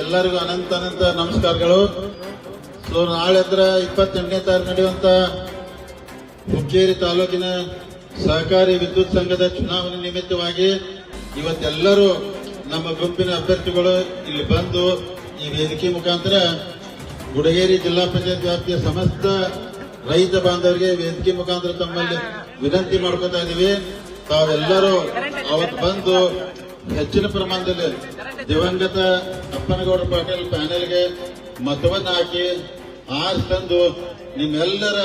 ಎಲ್ಲರಿಗೂ ಅನಂತ ಅನಂತ ನಮಸ್ಕಾರಗಳು. ಸೊ, ನಾಳೆ ಹತ್ರ ಇಪ್ಪತ್ತೆಂಟನೇ ತಾರೀಕು ನಡೆಯುವಂತ ಹುಕ್ಕೇರಿ ತಾಲೂಕಿನ ಸಹಕಾರಿ ವಿದ್ಯುತ್ ಸಂಘದ ಚುನಾವಣೆ ನಿಮಿತ್ತವಾಗಿ ಇವತ್ತೆಲ್ಲರೂ ನಮ್ಮ ಗುಂಪಿನ ಅಭ್ಯರ್ಥಿಗಳು ಇಲ್ಲಿ ಬಂದು ಈ ವೇದಿಕೆ ಮುಖಾಂತರ ಗುಡಗೇರಿ ಜಿಲ್ಲಾ ಪಂಚಾಯತ್ ವ್ಯಾಪ್ತಿಯ ಸಮಸ್ತ ರೈತ ಬಾಂಧವರಿಗೆ ವೇದಿಕೆ ಮುಖಾಂತರ ತಮ್ಮಲ್ಲಿ ವಿನಂತಿ ಮಾಡ್ಕೊತಾ ಇದೀವಿ. ತಾವೆಲ್ಲರೂ ಅವತ್ತು ಬಂದು ಹೆಚ್ಚಿನ ಪ್ರಮಾಣದಲ್ಲಿ ದಿವಂಗತ ಅಪ್ಪನಗೌಡ ಪಾಟೀಲ್ ಪ್ಯಾನೆಲ್ಗೆ ಮತವನ್ನು ಹಾಕಿ ಆರ್ಸ್ ತಂದು ನಿಮ್ಮೆಲ್ಲರ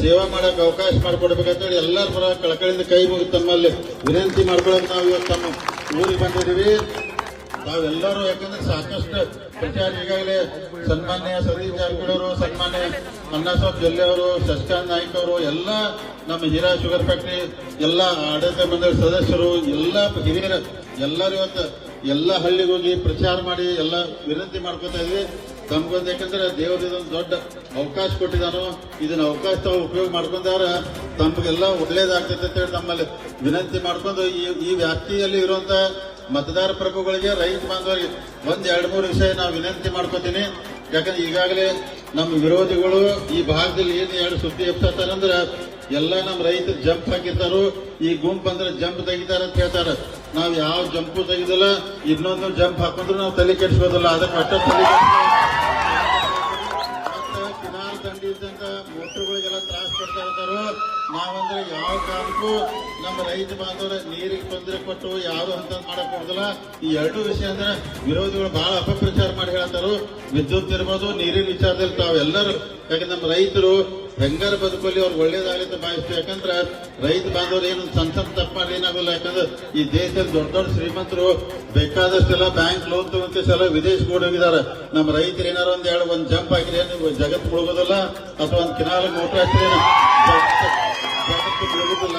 ಸೇವಾ ಮಾಡಕ್ ಅವಕಾಶ ಮಾಡಿಕೊಡ್ಬೇಕಂತೇಳಿ ಎಲ್ಲರ ಪರ ಕಳಕಳಿಯಿಂದ ಕೈ ಮುಗಿ ತಮ್ಮಲ್ಲಿ ವಿನಂತಿ ಮಾಡ್ಕೊಳ್ಳೋದು ನಾವು ಇವತ್ತು ತಮ್ಮ ಊರಿಗೆ ಬಂದಿದ್ದೀವಿ. ನಾವೆಲ್ಲರೂ ಯಾಕಂದ್ರೆ ಸಾಕಷ್ಟು ಪ್ರಚಾರ ಈಗಾಗಲೇ ಸನ್ಮಾನ್ಯ ಸತೀಶ್ ಜಾರಕಿಹೊಳಿ ಸನ್ಮಾನ್ಯ ಅಣ್ಣಾಸಾಬ್ ಜೊಲ್ಲೆ ಅವರು, ಶಶಿಕಾಂತ್ ನಾಯ್ಕ ಅವರು, ಎಲ್ಲ ನಮ್ಮ ಹೀರಾ ಶುಗರ್ ಫ್ಯಾಕ್ಟ್ರಿ, ಎಲ್ಲ ಆಡಳಿತ ಮಂಡಳಿ ಸದಸ್ಯರು, ಎಲ್ಲ ಹಿರಿಯರ ಎಲ್ಲರೂ ಇವತ್ತು ಎಲ್ಲ ಹಳ್ಳಿಗೋಗಿ ಪ್ರಚಾರ ಮಾಡಿ ಎಲ್ಲ ವಿನಂತಿ ಮಾಡ್ಕೋತಾ ಇದ್ವಿ. ತಮ್ಗೊಂದು ಯಾಕಂದ್ರೆ ದೇವರು ಇದೊಂದು ದೊಡ್ಡ ಅವಕಾಶ ಕೊಟ್ಟಿದಾನೋ ಇದನ್ನ ಅವಕಾಶ ತಾವು ಉಪಯೋಗ ಮಾಡ್ಕೊಂಡಾರ ತಮಗೆಲ್ಲ ಒಳ್ಳೇದಾಗ್ತೈತೆ ಅಂತ ಹೇಳಿ ನಮ್ಮಲ್ಲಿ ವಿನಂತಿ ಮಾಡ್ಕೊಂಡು ಈ ಈ ವ್ಯಾಪ್ತಿಯಲ್ಲಿ ಇರುವಂತ ಮತದಾರ ಪ್ರಭುಗಳಿಗೆ, ರೈತ ಬಾಂಧವರಿಗೆ ಒಂದ್ ಎರಡು ಮೂರು ವಿಷಯ ನಾವು ವಿನಂತಿ ಮಾಡ್ಕೋತೀನಿ. ಯಾಕಂದ್ರೆ ಈಗಾಗಲೇ ನಮ್ಮ ವಿರೋಧಿಗಳು ಈ ಭಾಗದಲ್ಲಿ ಏನು ಎರಡು ಸುದ್ದಿ ಎಬ್ಸತ್ತಾರಂದ್ರ ಎಲ್ಲ ನಮ್ಮ ರೈತರು ಜಂಪ್ ಹಾಕಿರ್ತಾರು, ಈ ಗುಂಪು ಅಂದ್ರೆ ಜಂಪ್ ತೆಗಿತಾರ ಅಂತ ಹೇಳ್ತಾರ. ನಾವ್ ಯಾವ ಜಂಪು ತೆಗೆದಿಲ್ಲ, ಇನ್ನೊಂದು ಜಂಪ್ ಹಾಕೊಂಡ್ರು ನಾವು ತಲೆ ಕೆಡಿಸ್ಬೋದಿಲ್ಲ, ಅದಕ್ಕೆ ಒಟ್ಟ ತಲೆ ಕಿನಾಲ್ ತ್ರಾಸ ಕೊಡ್ತಾ ಇರ್ತಾರೋ, ನಾವಂದ್ರೆ ಯಾವ ಕಾರಣಕ್ಕೂ ನಮ್ಮ ರೈತ ಬಾಂಧವರ ನೀರಿಗೆ ತೊಂದರೆ ಕೊಟ್ಟು ಯಾರು ಅಂತ ಮಾಡಕ್ ಈ ಎರಡು ವಿಷಯ ಅಂದ್ರೆ ವಿರೋಧಿಗಳು ಬಹಳ ಅಪಪ್ರಚಾರ ಮಾಡಿ ಹೇಳ್ತಾರೋ. ವಿದ್ಯುತ್ ಇರ್ಬೋದು, ನೀರಿನ ವಿಚಾರದಲ್ಲಿ ತಾವೆಲ್ಲರೂ, ಯಾಕಂದ್ರೆ ನಮ್ಮ ರೈತರು ಹೆಂಗಾರ ಬದುಕಲ್ಲಿ ಅವ್ರು ಒಳ್ಳೇದಾಗಲಿ ಅಂತ ಭಾವಿಸ್ತೀವಿ. ಯಾಕಂದ್ರೆ ರೈತ ಬಾಂಧವರು ಏನು ಸಣ್ಣ ಸಣ್ಣ ತಪ್ಪು ಮಾಡಿ ಏನಾಗಲ್ಲ. ಯಾಕಂದ್ರೆ ಈ ದೇಶದಲ್ಲಿ ದೊಡ್ಡ ದೊಡ್ಡ ಶ್ರೀಮಂತರು ಬೇಕಾದಷ್ಟೆಲ್ಲ ಬ್ಯಾಂಕ್ ಲೋನ್ ತಗೊಂತೆಲ್ಲ ವಿದೇಶಕ್ಕೆ ಹೋಗಿದ್ದಾರೆ ನಮ್ಮ ರೈತರು ಏನಾರು ಒಂದ್ ಎರಡು, ಒಂದ್ ಜಂಪ್ ಹಾಕಿದ್ರೆ ನೀವು ಜಗತ್ತು ಮುಳುಗೋದಿಲ್ಲ? ಅಥವಾ ಒಂದ್ ಕಿನಾಲ್ ಮೋಟರ್ ಹಾಕಿದ್ರೆ ಜಗತ್ತು ಮುಳುಗೋದಿಲ್ಲ.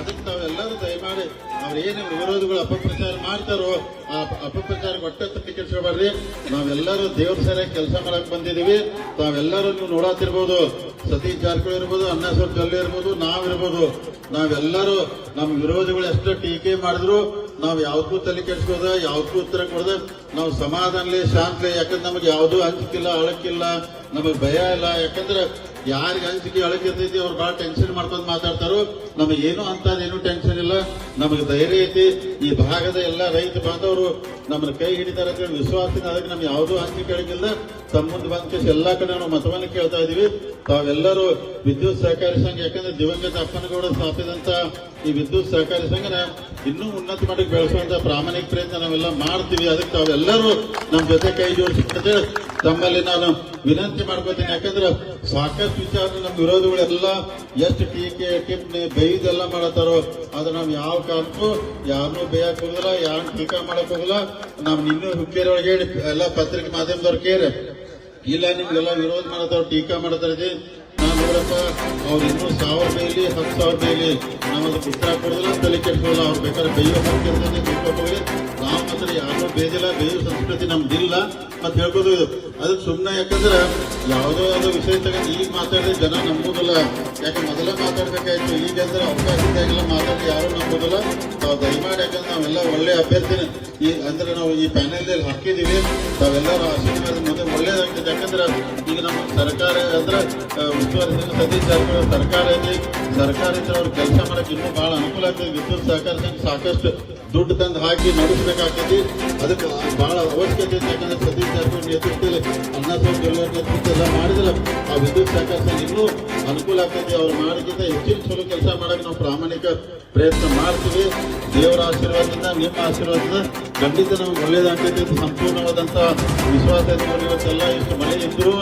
ಅದಕ್ಕೆ ತಾವೆಲ್ಲರೂ ದಯಮಾಡಿ ಅವ್ರೇನು ವಿರೋಧಿಗಳು, ಅಪಪ್ರಚಾರ ಮಾಡ್ತಾರೋ ಆ ಅಪಪ್ರಚಾರ ಒಟ್ಟ ಕೆಲ್ಸಬೇಡ್ರಿ ನಾವೆಲ್ಲರೂ ದೇವ್ರ ಸರಿಯಾಗಿ ಕೆಲಸ ಮಾಡಕ್ ಬಂದಿದೀವಿ ತಾವೆಲ್ಲರೂ ನೋಡಾತಿರ್ಬೋದು. ಸತೀಶ್ ಜಾರಕಿಹೊಳಿ ಇರ್ಬೋದು ಅಣ್ಣಾಸಾಬ್ ಜೊಲ್ಲೆ ಇರ್ಬೋದು ನಾವಿರ್ಬೋದು ನಾವೆಲ್ಲರೂ ನಮ್ಮ ವಿರೋಧಿಗಳು ಎಷ್ಟು ಟೀಕೆ ಮಾಡಿದ್ರು, ನಾವು ಯಾವ್ದಕ್ಕೂ ತಲೆ ಕೆಡಿಸ್ಕೋದ ಯಾವ್ದಕ್ಕೂ ಉತ್ತರ ಕೊಡದೆ, ನಾವು ಸಮಾಧಾನಲಿ, ಶಾಂತಲಿ, ಯಾಕಂದ್ರೆ ನಮಗೆ ಯಾವುದೂ ಹಂಚಿಕಿಲ್ಲ ಅಳಕಿಲ್ಲ, ನಮಗೆ ಭಯ ಇಲ್ಲ. ಯಾಕಂದ್ರೆ ಯಾರಿಗೆ ಅಂಜಿಕೆ ಅಳಕಿರ್ತೈತಿ ಅವ್ರು ಬಹಳ ಟೆನ್ಷನ್ ಮಾಡ್ಕೊಂಡು ಮಾತಾಡ್ತಾರೋ. ನಮಗೇನು ಅಂತದೇನು ಟೆನ್ಷನ್ ಇಲ್ಲ. ನಮಗೆ ಧೈರ್ಯ ಐತಿ. ಈ ಭಾಗದ ಎಲ್ಲ ರೈತ ಬಾಂಧವರು ನಮ್ಮನ್ನ ಕೈ ಹಿಡಿತಾರೆ ಅಂತ ಹೇಳಿ ವಿಶ್ವಾಸದಿಂದ ಅದಕ್ಕೆ ನಮ್ಗೆ ಯಾವುದೂ ಅಂಜಿಕೆ ಅಳಕಿಲ್ಲ ಮುಂದೆ ಬಂದ ಎಲ್ಲ ಕಡೆ ನಾವು ಮತವನ್ನು ಕೇಳ್ತಾ ಇದೀವಿ. ತಾವೆಲ್ಲರೂ ವಿದ್ಯುತ್ ಸಹಕಾರಿ ಸಂಘ, ಯಾಕಂದ್ರೆ ದಿವಂಗತ ಅಪ್ಪನಗೌಡ ಸ್ಥಾಪಿಸಿದಂತ ಈ ವಿದ್ಯುತ್ ಸಹಕಾರಿ ಸಂಘನ ಇನ್ನೂ ಉನ್ನತ ಮಟ್ಟಕ್ಕೆ ಬೆಳೆಸುವಂತ ಪ್ರಾಮಾಣಿಕ ಪ್ರಯತ್ನ ನಾವೆಲ್ಲ ಮಾಡ್ತೀವಿ. ಅದಕ್ಕೆ ತಾವೆಲ್ಲರೂ ನಮ್ಮ ಜೊತೆ ಕೈ ಜೋಡಿಸಿ ತಮ್ಮಲ್ಲಿ ನಾನು ವಿನಂತಿ ಮಾಡ್ಕೋತೀನಿ ಯಾಕಂದ್ರೆ ಸಾಕಷ್ಟು ವಿಚಾರ ನಮ್ಮ ವಿರೋಧಿಗಳೆಲ್ಲ ಎಷ್ಟು ಟೀಕೆ, ಟಿಪ್ಪಣಿ ಬೈದೆಲ್ಲ ಮಾಡತ್ತಾರೋ ಅದು ನಾವು ಯಾವ ಕಾರಣಕ್ಕೂ ಯಾರನ್ನೂ ಬೇಯಕ್ ಹೋಗಲ್ಲ, ಯಾರನ್ನು ಟೀಕಾ ಮಾಡಕ್ ಹೋಗಲ್ಲ. ನಾವು ಇನ್ನೂ ಹುಕ್ಕೇರಿ ಒಳಗೆ ಎಲ್ಲ ಪತ್ರಿಕೆ ಮಾಧ್ಯಮದವ್ರು ಕೇಳಿ ಇಲ್ಲ, ನಿಮ್ಗೆಲ್ಲ ವಿರೋಧ ಮಾಡತಾರ ಟೀಕಾ ಮಾಡತಾರ ನಾನು ನೋಡಪ್ಪ, ಅವ್ರು ಸಾವಿರ ಬೇಲಿ, ಹತ್ತು ಸಾವಿರ ಬೇಲಿ ನಾವು ಪುಸ್ತಕ ಕೊಡೋದಿಲ್ಲ, ತಲೆ ಕೆಟ್ಟಲ್ಲ ಅವ್ರು ಬೇಕಾದ್ರೆ ಬೈಯೋ ಹಾಕಿರ್ತಾನೆ ಹೋಗಿ ನಾವು ಮಾತ್ರ ಬೇಜಲ ಬೇದಿಲ್ಲ ಬೇಯೋ ಸಂಸ್ಕೃತಿ ನಮ್ದಿಲ್ಲ ಅಂತ ಹೇಳ್ಬೋದು ಇದು. ಅದಕ್ಕೆ ಸುಮ್ಮನೆ ಯಾಕಂದ್ರೆ ಯಾವುದೋ ಯಾವುದೋ ವಿಷಯ ತಗೊಂಡು ಈಗ ಮಾತಾಡಿದ್ರೆ ಜನ ನಂಬೋದಿಲ್ಲ. ಯಾಕೆ ಮೊದಲೇ ಮಾತಾಡ್ಬೇಕಾಯ್ತು? ಈಗ ಅಂದ್ರೆ ಅವಕಾಶ ಇದ್ದಾಗೆಲ್ಲ ಮಾತಾಡಿ ಯಾರು ನಂಬೋದಿಲ್ಲ. ನಾವು ದಯಮಾಡಿ ಯಾಕಂದ್ರೆ ನಾವೆಲ್ಲ ಒಳ್ಳೆ ಅಭ್ಯರ್ಥಿನ. ಈ ಅಂದ್ರೆ ನಾವು ಈ ಪ್ಯಾನೆಲ್ ಹಾಕಿದೀವಿ ತಾವೆಲ್ಲರೂ ಆಶೀರ್ವಾದ ಮುಂದೆ ಒಳ್ಳೇದಾಗ್ತದೆ. ಯಾಕಂದ್ರೆ ಈಗ ನಮ್ಮ ಸರ್ಕಾರ ಅಂದ್ರೆ ಉಸ್ತುವಾರಿ ಸತೀಶ್ ಜಾರಕಿಹೊಳಿ ಸರ್ಕಾರ ಐತಿ ಸರ್ಕಾರ ಇದ್ರೆ ಅವ್ರು ಕೆಲಸ ಮಾಡೋಕೆ ಇನ್ನೂ ಬಹಳ ಅನುಕೂಲ ಆಗ್ತದೆ. ವಿದ್ಯುತ್ ಸಹಕಾರ ಸಾಕಷ್ಟು ದುಡ್ಡು ತಂದು ಹಾಕಿ ನಡೆಸಬೇಕಾಗ್ತೈತಿ ಅದಕ್ಕೆ ಬಹಳ ಅವಶ್ಯಕತೆ ಯಾಕಂದ್ರೆ ಸತೀಶ್ ಜಾರಕಿಹೊಳಿ ನೇತೃತ್ವದಲ್ಲಿ ಅನ್ನ ಜೊಲ್ಲೆ ನೇತೃತ್ವ ಮಾಡಿದ್ರೆ ಆ ವಿದ್ಯುತ್ ಸಹಕಾರ ಇನ್ನೂ ಅನುಕೂಲ ಆಗ್ತೈತಿ ಅವ್ರು ಮಾಡೋಕ್ಕಿಂತ ಹೆಚ್ಚಿನ ಚಲೋ ಕೆಲಸ ಮಾಡಕ್ಕೆ ನಾವು ಪ್ರಾಮಾಣಿಕ ಪ್ರಯತ್ನ ಮಾಡ್ತೀವಿ. ದೇವರ ಆಶೀರ್ವಾದದಿಂದ, ನಿಮ್ಮ ಆಶೀರ್ವಾದದಿಂದ ಖಂಡಿತ ನಮ್ಗೆ ಒಳ್ಳೇದಾಗ್ತೈತಿ ಅಂತ ಸಂಪೂರ್ಣವಾದಂತ ವಿಶ್ವಾಸ ಇವತ್ತೆಲ್ಲ ಇಷ್ಟು ಮಳೆ ಇದ್ರು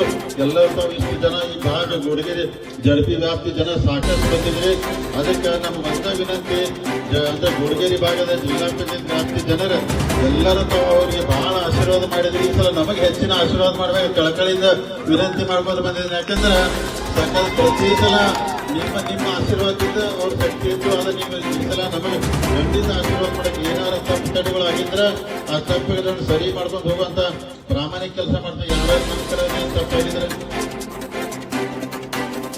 ಎಲ್ಲ ಇಷ್ಟು ಜನ ಈ ಭಾಗ ಗುಡಿಗೆರೆ, ಜಡಪಿ ವ್ಯಾಪ್ತಿ ಜನ ಸಾಕಷ್ಟು ಬಂದಿದ್ರಿ ಅದಕ್ಕೆ ನಮ್ಮ ಅಂತ ವಿನಂತಿ ಅಂದ್ರೆ ಗುಡಿಗೆರೆ ಭಾಗದ ಪಂಚಾಯತ್ ವ್ಯಾಪ್ತಿ ಜನರ ಎಲ್ಲರೂ ತಾವು ಅವರಿಗೆ ಬಹಳ ಆಶೀರ್ವಾದ ಮಾಡಿದ್ರಿ. ಈ ಸಲ ನಮಗೆ ಹೆಚ್ಚಿನ ಆಶೀರ್ವಾದ ಮಾಡ್ಬೇಕು ಕಳಕಳಿಯಿಂದ ವಿನಂತಿ ಮಾಡ್ಬೋದು ಬಂದಿದ್ದೀನಿ. ಯಾಕಂದ್ರೆ ಯಾಕಂದ್ರೆ ಪ್ರತಿ ಸಲ ನಿಮ್ಮ ನಿಮ್ಮ ಆಶೀರ್ವಾದದಿಂದ ಅವ್ರ ಶಕ್ತಿ ಇತ್ತು ಆದ್ರೆ ನೀವು ಈ ಸಲ ನಮಗೆ ಖಂಡಿತ ಆಶೀರ್ವಾದ ಮಾಡಕ್ಕೆ ಏನಾರು ತಪ್ಪು ತಡೆಗಳು ಆಗಿದ್ರೆ ಆ ತಪ್ಪುಗಳನ್ನು ಸರಿ ಮಾಡ್ಕೊಂಡು ಹೋಗುವಂತ ಪ್ರಾಮಾಣಿಕ ಕೆಲಸ ಮಾಡ್ತಾರೆ ಯಾರು ನಮ್ಮ ತಪ್ಪಾಗಿದ್ರೆ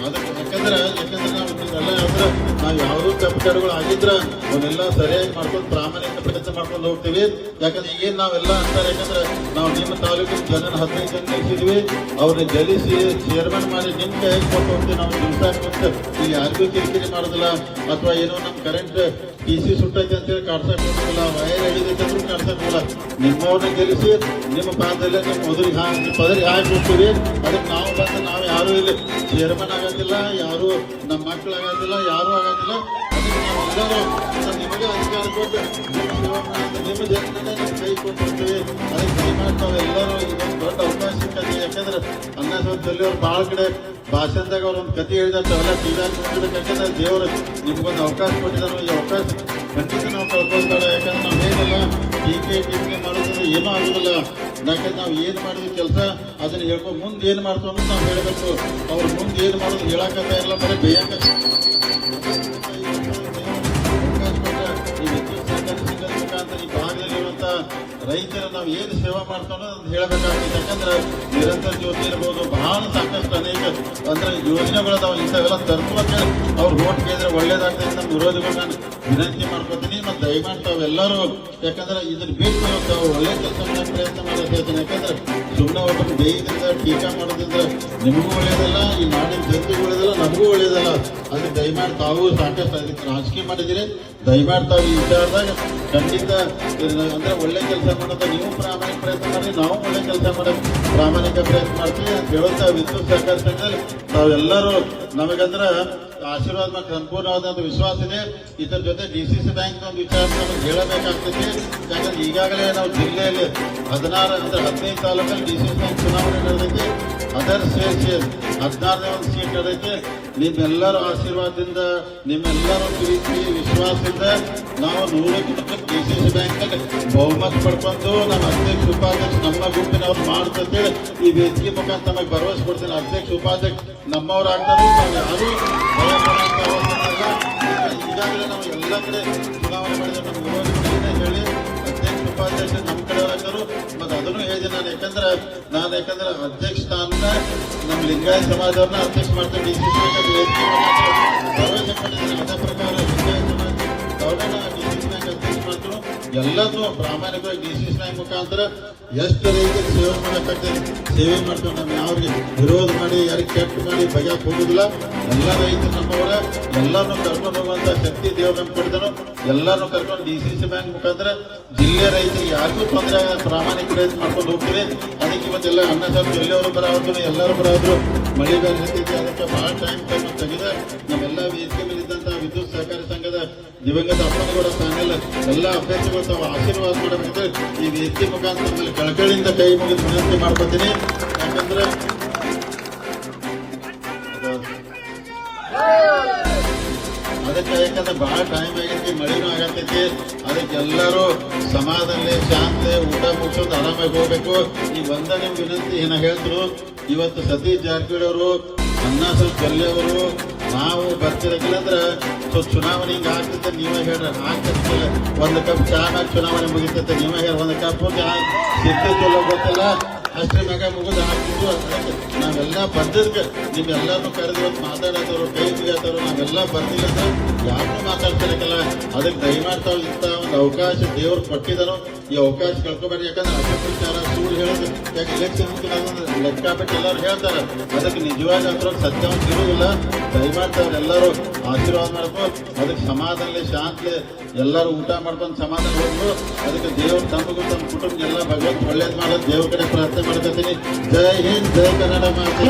ಯಾಕಂದ್ರೆ ಯಾಕಂದ್ರೆ ನಾವು ಇದನ್ನೆಲ್ಲ ಅಂದ್ರೆ ನಾವು ಯಾವುದೋ ತಪ್ಪು ಆಗಿದ್ರೆ ಅವನ್ನೆಲ್ಲ ಸರಿಯಾಗಿ ಮಾಡ್ಕೊಂಡು, ಪ್ರಾಮಾಣಿಕ ಪ್ರಯತ್ನ ಮಾಡ್ಕೊಂಡು ಹೋಗ್ತೀವಿ. ಯಾಕಂದ್ರೆ ಈಗೇನ್ ನಾವೆಲ್ಲ ಅಂತಾರೆ, ಯಾಕಂದ್ರೆ ನಾವು ನಿಮ್ಮ ತಾಲೂಕಿನ ಜನನ ಹದಿನೈದು ಜನ ನಿಲ್ಸಿದ್ವಿ ಅವ್ರನ್ನ ಜಲಿಸಿ ಚೇರ್ಮನ್ ಮಾಡಿ ನಿಮ್ ಕೈ ಕೊಟ್ಟು ಹೋಗ್ತೀವಿ, ನಾವು ದಿವಸ ಇಲ್ಲಿ ಯಾರಿಗೂ ಕಿರಿಕಿರಿ ಮಾಡೋದಿಲ್ಲ. ಅಥವಾ ಏನೋ ನಮ್ ಕರೆಂಟ್ ಟಿ ಸಿ ಸುಟ್ಟೈತೆ ಅಂತೇಳಿ ಕಾಡ್ಸಕ್ ಹೋಗೋದಿಲ್ಲ ವೈರ್ ಹಿಡಿದೈತೆ ಅಂತ ಕಾಡ್ಸಕ್ ಹೋಗಲ್ಲ. ನಿಮ್ಮವ್ರನ್ನ ಗೆಲ್ಲಿಸಿ, ನಿಮ್ಮ ಪಾದದಲ್ಲೇ ನಿಮ್ಮ ಮೊದಲಿಗೆ ಹಾಕಿ ಪದರಿ ಹಾಕಿ ಹೋಗ್ತೀವಿ ಅದಕ್ಕೆ ನಾವು ಬಂದು ನಾವು ಯಾರು ಇಲ್ಲ ಚೇರ್ಮನ್ ಆಗೋದಿಲ್ಲ ಯಾರು ನಮ್ಮ ಮಕ್ಕಳು ಆಗೋದಿಲ್ಲ ಯಾರು ಆಗೋದಿಲ್ಲ ಅದಕ್ಕೆ ನಾವೆಲ್ಲರೂ ನಮ್ಮ ನಿಮಗೆ ಅಧಿಕಾರ ಕೊಟ್ಟು, ನಿಮ್ಮ ಜನರನ್ನೇ ನಾವು ಕೈ ಕೊಟ್ಟು ಹೋಗ್ತೀವಿ ಅದಕ್ಕೆ ದಯಮಾಡಿ ಎಲ್ಲರೂ ಇದೊಂದು ದೊಡ್ಡ ಅವಕಾಶ ಸಿಕ್ಕಿದೆ ಯಾಕಂದ್ರೆ ಅನ್ನ ಸ್ವಲ್ಪ ಭಾಳ ಕಡೆ ಭಾಷಣದಾಗ ಅವ್ರು ಒಂದು ಕತೆ ಹೇಳಿದಂತ ಅವೆಲ್ಲ ನೋಡಿದ್ರೆ ಯಾಕಂದ್ರೆ ದೇವರು ನಿಮ್ಗೊಂದು ಅವಕಾಶ ಕೊಟ್ಟಿದ್ದಾರೆ ಈ ಅವಕಾಶ ಖಂಡಿತ ನಾವು ಕಳ್ಕೊಳ್ತಾರೆ ಯಾಕಂದ್ರೆ ನಾವು ಏನಿಲ್ಲ ಟೀಕೆ ಟೀಕೆ ಮಾಡೋದ್ರಿಂದ ಏನೂ ಆಗೋದಿಲ್ಲ. ಯಾಕಂದ್ರೆ ನಾವು ಏನು ಮಾಡಿದ್ವಿ ಕೆಲಸ, ಅದನ್ನ ಹೇಳ್ಕೊ ಮುಂದೆ ಏನು ಮಾಡ್ತೀವಿ ಅಂತ ನಾವು ಹೇಳಬೇಕು. ಅವ್ರು ಮುಂದೆ ಏನು ಮಾಡೋದು ಹೇಳಕ್ಕಂತ ಇಲ್ಲ, ಬರೀ ಬೇಯಂಗ ರೈತರ ನಾವು ಏನು ಸೇವಾ ಮಾಡ್ತಾನೋ ಅದು ಹೇಳಬೇಕಾಗ್ತದೆ ಯಾಕಂದ್ರೆ ನಿರಂತರ ಜ್ಯೋತಿ ಇರ್ಬೋದು, ಬಹಳ ಸಾಕಷ್ಟು ಅನೇಕ ಅಂದ್ರೆ ಯೋಜನೆಗಳದಾವ ಇಂಥವೆಲ್ಲ ತರ್ಸುವಂತೆ ಅವ್ರು ಓಟ್ ಕೇಳಿದ್ರೆ ಒಳ್ಳೇದಾಗ್ತದೆ ನಮ್ಮ ವಿರೋಧಿಗಳು ನಾನು ವಿನಂತಿ ಮಾಡ್ಕೊತೀನಿ. ಮತ್ತು ದಯಮಾಡಿ ತಾವೆಲ್ಲರೂ ಯಾಕಂದ್ರೆ ಇದನ್ನ ಬಿಟ್ಟು ತಾವು ಒಳ್ಳೆ ಕೆಲಸ ಮಾಡೋ ಪ್ರಯತ್ನ ಹೇಳ್ತೀನಿ. ಯಾಕಂದ್ರೆ ಸುಮ್ಮನೆ ಒಬ್ಬರು ಬೇಯದಿಂದ ಟೀಕಾ ಮಾಡೋದ್ರಿಂದ ನಿಮಗೂ ಒಳ್ಳೇದಲ್ಲ, ಈ ನಾಡಿನ ಜನತೆಗೂ ಒಳ್ಳೇದಲ್ಲ, ನಮಗೂ ಒಳ್ಳೇದಲ್ಲ. ಅದಕ್ಕೆ ದಯಮಾಡಿ ತಾವು ಸಾಕಷ್ಟು ಅದಕ್ಕೆ ರಾಜಕೀಯ ಮಾಡಿದ್ದೀರಿ ದಯಮಾಡಿ ತಾವು ಈ ವಿಚಾರದಾಗ ಖಂಡಿತ, ಅಂದ್ರೆ ಒಳ್ಳೆ ಕೆಲಸ ಮಾಡೋದು ನೀವು ಪ್ರಾಮಾಣಿಕ ಪ್ರಯತ್ನ ಮಾಡಿ ನಾವು ಒಳ್ಳೆ ಕೆಲಸ ಮಾಡೋದು ಪ್ರಾಮಾಣಿಕ ಪ್ರಯತ್ನ ಮಾಡ್ತೀವಿ. ಅಂತ ಹೇಳುತ್ತಾ ವಿದ್ಯುತ್ ಸಹಕಾರ ಸಂಘದಲ್ಲಿ ತಾವೆಲ್ಲರೂ ನಮಗಂದ್ರ ಆಶೀರ್ವಾದ ಮತ್ತು ಸಂಪೂರ್ಣವಾದಂತ ವಿಶ್ವಾಸ ಇದೆ. ಇದರ ಜೊತೆ ಡಿ ಸಿ ಸಿ ಬ್ಯಾಂಕ್ ಒಂದು ವಿಚಾರ ನಮಗೆ ಯಾಕಂದ್ರೆ ಈಗಾಗಲೇ ನಾವು ಜಿಲ್ಲೆಯಲ್ಲಿ ಹದಿನಾರು, ಅಂದ್ರೆ ಹದಿನೈದು ತಾಲೂಕಲ್ಲಿ ಡಿ ಸಿ ಸಿ ಬ್ಯಾಂಕ್ ಚುನಾವಣೆ ನಡೆದೈತಿ. ಅದರ್ ಸೇರಿಸಿ ಹದಿನಾರನೇ ಒಂದು ಸೀಟ್ ನಡೆದೈತಿ. ನಿಮ್ಮೆಲ್ಲರ ಆಶೀರ್ವಾದದಿಂದ, ನಿಮ್ಮೆಲ್ಲರ ಪ್ರೀತಿ, ವಿಶ್ವಾಸದಿಂದ ನಾವು ನೂರಕ್ಕೆ ನೂರಕ್ಕೆ ಕೆ ಸಿ ಸಿ ಬ್ಯಾಂಕಲ್ಲಿ ಬಹುಮತ ಪಡ್ಕೊಂಡು ನಮ್ಮ ಅಧ್ಯಕ್ಷ ಉಪಾಧ್ಯಕ್ಷ, ನಮ್ಮ ಗುಂಪಿನವ್ರು ಮಾಡ್ತಂತೇಳಿ ಈ ವೇದಿಕೆ ಮುಖಾಂತರ ನಮಗೆ ಭರವಸೆ ಕೊಡ್ತೀನಿ. ಅಧ್ಯಕ್ಷ, ಉಪಾಧ್ಯಕ್ಷ ನಮ್ಮವ್ರು ಆಗ್ತಾರೆ ನಾವು ಯಾರು. ಈಗಾಗಲೇ ನಾವು ಎಲ್ಲ ಕಡೆ ಚುನಾವಣೆ ಮಾಡಿದ್ರೆ ನಮ್ಮ ಮತ್ತೆ ಅದನ್ನು ಹೇಳಿದೆ ನಾನು. ಯಾಕಂದ್ರೆ ನಾನು ಯಾಕಂದ್ರೆ ಅಧ್ಯಕ್ಷ ಸ್ಥಾನ ನಮ್ಮ ಲಿಂಗಾಯತ ಸಮಾಜವನ್ನ ಅಧ್ಯಕ್ಷ ಮಾಡ್ತೀನಿ ಅದೇ ಪ್ರಕಾರ ಮಾಡ್ತಾರೆ ಪ್ರಾಮಾಣಿಕವಾಗಿ ಡಿ ಸಿ ಸಿ ಮುಖಾಂತರ ಎಷ್ಟು ರೈತರಿಗೆ ಸೇವೆ ಮಾಡಕ್ಕಾಗ್ತದೆ ಸೇವೆ ಮಾಡ್ತೀವಿ ನಮ್ಮ ಯಾವ್ರಿಗೆ ವಿರೋಧ ಮಾಡಿ, ಯಾರಿಗೆ ಕೆಟ್ಟ ಮಾಡಿ ಬಗೆಯಕ್ಕೆ ಹೋಗುದಿಲ್ಲ. ಎಲ್ಲ ರೈತರು ನಮ್ಮವರ ಎಲ್ಲರನ್ನು ಕರ್ಕೊಂಡು ಹೋಗುವಂತ ಶಕ್ತಿ ದೇವ್ರ ನಮ್ಗೆ ಕೊಡ್ತಾನೋ. ಎಲ್ಲರನ್ನು ಕರ್ಕೊಂಡು ಡಿ ಸಿ ಸಿ ಬ್ಯಾಂಕ್ ಮುಖಾಂತರ ಜಿಲ್ಲೆ ರೈತರಿಗೆ ಯಾರಿಗೂ ತೊಂದರೆ ಪ್ರಾಮಾಣಿಕ ಪ್ರಯತ್ನ ಮಾಡ್ಕೊಂಡು ಹೋಗ್ತೀವಿ ಅದಕ್ಕೆ ಇವತ್ತೆಲ್ಲ ಅನ್ನ ಸಾರು ಎಲ್ಲಿಯವರು ಬರಾದ್ರು ಎಲ್ಲರೂ ಬರಾದ್ರು ಮಳೆ ಬೇರೆ ಅದಕ್ಕೆ ಬಹಳ ಟೈಮ್ ತೆಗೆದ ನಮ್ಮೆಲ್ಲ ವಿದ್ಯುತ್ ಸಹಕಾರಿ ಸಂಘದ ದಿವಂಗತ ಅಪ್ಪನಗೌಡ ಪ್ಯಾನೆಲ್ ಎಲ್ಲ ಅಭ್ಯರ್ಥಿಗಳು ತಾವು ಆಶೀರ್ವಾದ ಮಾಡಬೇಕು ಈ ವೇದಿಕೆ ಮುಖಾಂತರದಲ್ಲಿ ಕಳಕಳಿಯಿಂದ ಕೈ ಮುಗಿದು ವಿನಂತಿ ಮಾಡ್ಕೊತೀನಿ. ಯಾಕಂದ್ರೆ ಅದಕ್ಕೆ ಯಾಕಂದ್ರೆ ಬಹಳ ಟೈಮ್ ಆಗೈತಿ ಮಳೆನೂ ಆಗತೈತಿ ಅದಕ್ಕೆ ಎಲ್ಲರೂ ಸಮಾಧಾನ ಶಾಂತಿ, ಊಟ ಮುಗಿಸೋದು ಆರಾಮಾಗಿ ಹೋಗ್ಬೇಕು. ಈ ಒಂದ ನಿಮ್ ವಿನಂತಿ ಏನ ಹೇಳ್ತರು ಇವತ್ತು ಸತೀಶ್ ಜಾರಕಿಹೊಳಿ ಅವರು ಸ್ವಲ್ಪ ಅವರು ನಾವು ಬರ್ತಿರಕಿಲ್ಲ ಅಂದ್ರೆ ಸೊ ಚುನಾವಣೆ ಹಿಂಗ ಆಗ್ತೈತೆ, ನೀವೇ ಹೇಳ್ರಿ. ಆಗ್ತಿರ್ತಿಲ್ಲ ಒಂದು ಕಪ್ ಚಾ ಮ್ಯಾಗ ಚುನಾವಣೆ ಮುಗಿತೈತೆ, ನೀವೇ ಹೇಳಿ ಒಂದು ಕಪ್ ಸಿಗ್ತೈತಲ್ಲ ಗೊತ್ತಿಲ್ಲ? ಅಷ್ಟೇ ಮ್ಯಾಗ ಮುಗಿದು ಅದಕ್ಕೆ ನಾವೆಲ್ಲ ಬಂದಿದ್ಕೆ ನಿಮ್ಮೆಲ್ಲರನ್ನು ಕರೆದು ಒಂದು ಮಾತಾಡತ್ತವ್ರು ಕೈ ನಾವೆಲ್ಲ ಬಂದಿಲ್ಲ ಅಂದ್ರೆ ಯಾರನ್ನೂ ಮಾತಾಡ್ತಿರಕಲ್ಲ ಅದಕ್ಕೆ ದಯಮಾಡ್ತಾವ್ ಇಂಥ ಒಂದು ಅವಕಾಶ ದೇವ್ರು ಕೊಟ್ಟಿದ್ದಾರೋ, ಈ ಅವಕಾಶ ಕಳ್ಕೊಬೇಡಿ. ಯಾಕಂದ್ರೆ ಸುಳ್ಳು ಹೇಳೋದು ಯಾಕೆ ಇಲೆಕ್ಷನ್ ಲೆಕ್ಕಾಪಟ್ಟು ಎಲ್ಲರೂ ಹೇಳ್ತಾರೆ. ಅದಕ್ಕೆ ನಿಜವಾಗಿ ಅದ್ರ ಸತ್ಯಾಂಶ ಇರುವುದಿಲ್ಲ. ದಯಮಾಡಿ ಎಲ್ಲರೂ ಆಶೀರ್ವಾದ ಮಾಡ್ಕೊ ಅದಕ್ಕೆ ಸಮಾಧಾನಲಿ ಶಾಂತಿ ಎಲ್ಲರೂ ಊಟ ಮಾಡ್ಕೊಂಡು ಸಮಾಧಾನ ಹೋಗ್ಬೋದು ಅದಕ್ಕೆ ದೇವ್ರು ತಮಗೂ ತಮ್ಮ ಕುಟುಂಬ ಎಲ್ಲ ಭಗವಂತ ಒಳ್ಳೇದು ಮಾಡೋದು ದೇವ್ರ ಕಡೆ ಪ್ರಾರ್ಥನೆ ಮಾಡ್ಕೊತೀನಿ ಜೈ ಹಿಂದ್ ಜೈ ಕನ್ನಡ ಮಾತೆ